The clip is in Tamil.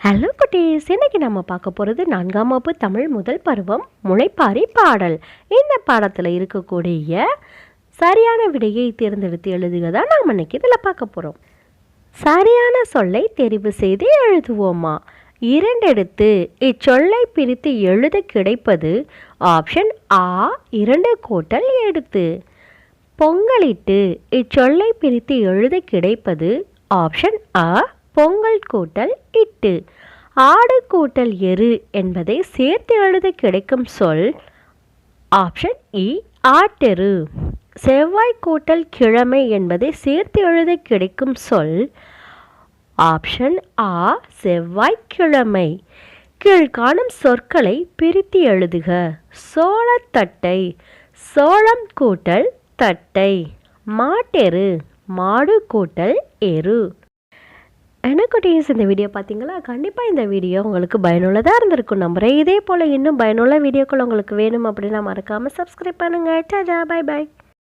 ஹலோ குட்டீஸ். இன்னைக்கு நம்ம பார்க்க போகிறது நான்காம் வகுப்பு தமிழ் முதல் பருவம் முளைப்பாரி பாடல். இந்த பாடத்தில் இருக்கக்கூடிய சரியான விடையை தேர்ந்தெடுத்து எழுதுக தான் நாம் இன்னைக்கு இதில் பார்க்க போகிறோம் சரியான சொல்லை தெரிவு செய்து எழுதுவோமா? இரண்டெடுத்து இச்சொல்லை பிரித்து எழுத கிடைப்பது ஆப்ஷன் ஆ இரண்டு கோட்டல் எடுத்து. பொங்கலிட்டு இச்சொல்லை பிரித்து எழுத கிடைப்பது ஆப்ஷன் அ பொங்கல் கூட்டல் இட்டு. ஆடு கூட்டல் எரு என்பதை சேர்த்து எழுத கிடைக்கும் சொல் ஆப்ஷன் இ ஆட்டெரு. செவ்வாய் கூட்டல் கிழமை என்பதை சேர்த்து எழுத கிடைக்கும் சொல் ஆப்ஷன் ஆ செவ்வாய்க்கிழமை கீழ்காணும் சொற்களை பிரித்து எழுதுக. சோளத்தட்டை சோளம் கூட்டல் தட்டை. மாட்டெரு. மாடு கூட்டல் எரு. என்ன இந்த வீடியோ பார்த்தீங்களா கண்டிப்பாக இந்த வீடியோ உங்களுக்கு பயனுள்ளதாக இருந்திருக்கும் நம்புகிறேன் இதே போல் இன்னும் பயனுள்ள வீடியோக்கள் உங்களுக்கு வேணும் அப்படின்னா மறக்காமல் சப்ஸ்கிரைப் பண்ணுங்கள் டாடா பை பாய்